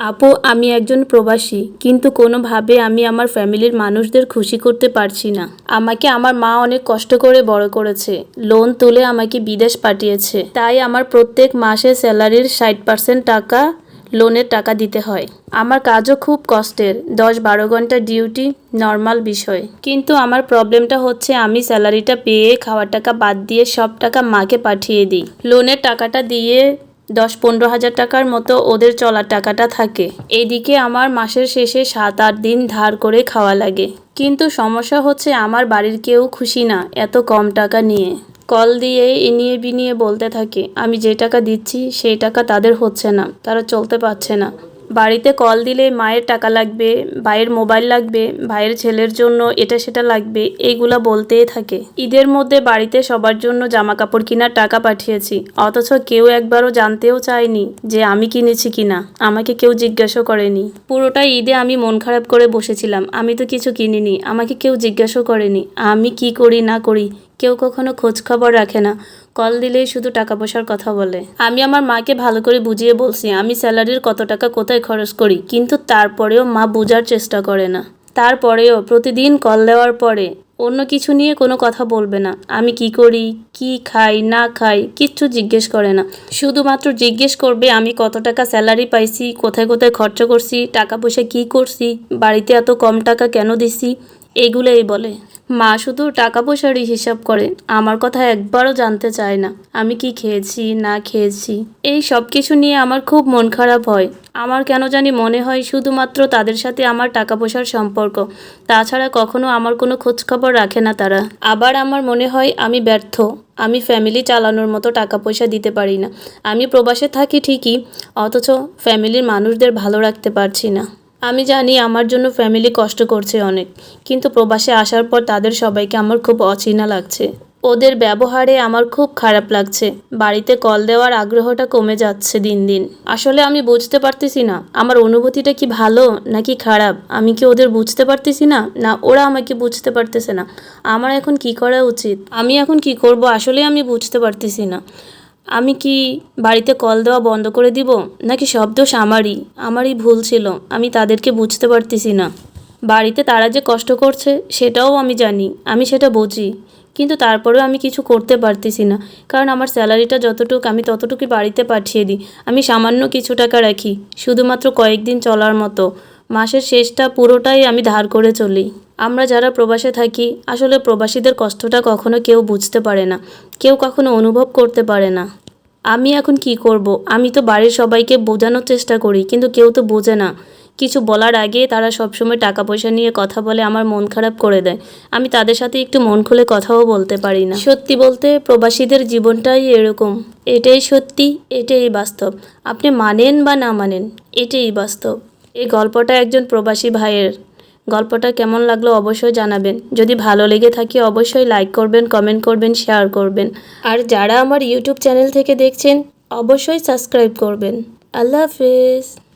আপু, আমি একজন প্রবাসী, কিন্তু কোনোভাবে আমি আমার ফ্যামিলির মানুষদের খুশি করতে পারছি না। আমাকে আমার মা অনেক কষ্ট করে বড় করেছে, লোন তুলে আমাকে বিদেশ পাঠিয়েছে। তাই আমার প্রত্যেক মাসে স্যালারির ষাট পার্সেন্ট টাকা, লোনের টাকা দিতে হয়। আমার কাজও খুব কষ্টের, দশ বারো ঘণ্টা ডিউটি, নর্মাল বিষয়। কিন্তু আমার প্রবলেমটা হচ্ছে আমি স্যালারিটা পেয়ে খাওয়ার টাকা বাদ দিয়ে সব টাকা মাকে পাঠিয়ে দিই। লোনের টাকাটা দিয়ে দশ পনেরো হাজার টাকার মতো ওদের চলার টাকাটা থাকে। এইদিকে আমার মাসের শেষে সাত আট দিন ধার করে খাওয়া লাগে। কিন্তু সমস্যা হচ্ছে আমার বাড়ির কেউ খুশি না এত কম টাকা নিয়ে। কল দিয়ে ইনিয়ে বিনিয়ে বলতে থাকে, আমি যে টাকা দিচ্ছি, সেই টাকা তাদের হচ্ছে না, তারা চলতে পারছে না। বাড়িতে কল দিলে মায়ের টাকা লাগবে, ভাইয়ের মোবাইল লাগবে, ভাইয়ের ছেলের জন্য এটা সেটা লাগবে এইগুলা বলতেই থাকে। ঈদের মধ্যে বাড়িতে সবার জন্য জামা কাপড় কেনার টাকা পাঠিয়েছি, অথচ কেউ একবারও জানতেও চায়নি যে আমি কিনেছি কিনা। আমাকে কেউ জিজ্ঞাসা করেনি। পুরোটা ঈদে আমি মন খারাপ করে বসেছিলাম, আমি তো কিছু কিনিনি, আমাকে কেউ জিজ্ঞাসা করেনি, আমি কি করি না করি কেউ কখনো খোঁজ খবর রাখে না। কল দিলেই শুধু টাকা পয়সার কথা বলে। আমি আমার মাকে ভালো করে বুঝিয়ে বলছি, আমি স্যালারির কত টাকা কোথায় খরচ করি, কিন্তু তারপরেও মা বোঝার চেষ্টা করে না। তারপরেও প্রতিদিন কল দেওয়ার পরে অন্য কিছু নিয়ে কোনো কথা বলবে না। আমি কি করি, কি খাই, না খাই, কিচ্ছু জিজ্ঞেস করে না। শুধুমাত্র জিজ্ঞেস করবে, আমি কত টাকা স্যালারি পাইছি, কোথায় কোথায় খরচা করছি, টাকা পয়সা কি করছি, বাড়িতে এত কম টাকা কেন দিছি এগুলোই বলে। মা শুধু টাকা পয়সারই হিসাব করে, আমার কথা একবারও জানতে চায় না। আমি কি খেয়েছি, না খেয়েছি? এই সব কিছু নিয়ে আমার খুব মন খারাপ হয়। আমার কেন জানি মনে হয় শুধুমাত্র তাদের সাথে আমার টাকা পয়সার সম্পর্ক। তাছাড়া কখনো আমার কোনো খোঁজখবর রাখে না তারা। আবার আমার মনে হয় আমি ব্যর্থ। আমি ফ্যামিলি চালানোর মতো টাকা পয়সা দিতে পারি না। আমি প্রবাসে থাকি ঠিকই, অথচ ফ্যামিলির মানুষদের ভালো রাখতে পারছি না। আমি জানি আমার জন্য ফ্যামিলি কষ্ট করছে অনেক, কিন্তু প্রবাসে আসার পর তাদের সবাইকে আমার খুব অচেনা লাগছে। ওদের ব্যবহারে আমার খুব খারাপ লাগছে। বাড়িতে কল দেওয়ার আগ্রহটা কমে যাচ্ছে দিন দিন। আসলে আমি বুঝতে পারতেছি না, আমার অনুভূতিটা কি ভালো নাকি খারাপ? আমি কি ওদের বুঝতে পারতেছি না? না, ওরা আমাকে বুঝতে পারতেছে না। আমার এখন কি করা উচিত? আমি এখন কি করব? আসলে আমি বুঝতে পারতেছি না। আমি কি বাড়িতে কল দেওয়া বন্ধ করে দিব? নাকি সব দোষ আমারই? আমারই ভুল ছিল, আমি তাদেরকে বুঝতে পারতেছি না। বাড়িতে তারা যে কষ্ট করছে, সেটাও আমি জানি, আমি সেটা বুঝি। কিন্তু তারপরেও আমি কিছু করতে পারতেছি না, কারণ আমার স্যালারিটা যতটুকু, আমি ততটুকুই বাড়িতে পাঠিয়ে দিই। আমি সামান্য কিছু টাকা রাখি, শুধুমাত্র কয়েকদিন চলার মতো। মাসের শেষটা পুরোটাই আমি ধার করে চলি। আমরা যারা প্রবাসে থাকি, আসলে প্রবাসীদের কষ্টটা কখনো কেউ বুঝতে পারে না, কেউ কখনো অনুভব করতে পারে না। আমি এখন কি করব? আমি তো বাড়ির সবাইকে বোঝানোর চেষ্টা করি, কিন্তু কেউ তো বোঝে না। কিছু বলার আগে তারা সবসময় টাকা পয়সা নিয়ে কথা বলে আমার মন খারাপ করে দেয়। আমি তাদের সাথে একটু মন খুলে কথাও বলতে পারি না। সত্যি বলতে প্রবাসীদের জীবনটাই এরকম। এটাই সত্যি, এটাই বাস্তব। আপনি মানেন বা না মানেন, এটাই বাস্তব। এই গল্পটা একজন প্রবাসী ভাইয়ের। গল্পটা কেমন লাগল অবশ্যই জানাবেন। যদি ভালো লেগে থাকে অবশ্যই লাইক করবেন কমেন্ট করবেন শেয়ার করবেন। আর যারা আমার ইউটিউব চ্যানেল থেকে দেখছেন, অবশ্যই সাবস্ক্রাইব করবেন। আল্লাহ হাফেজ।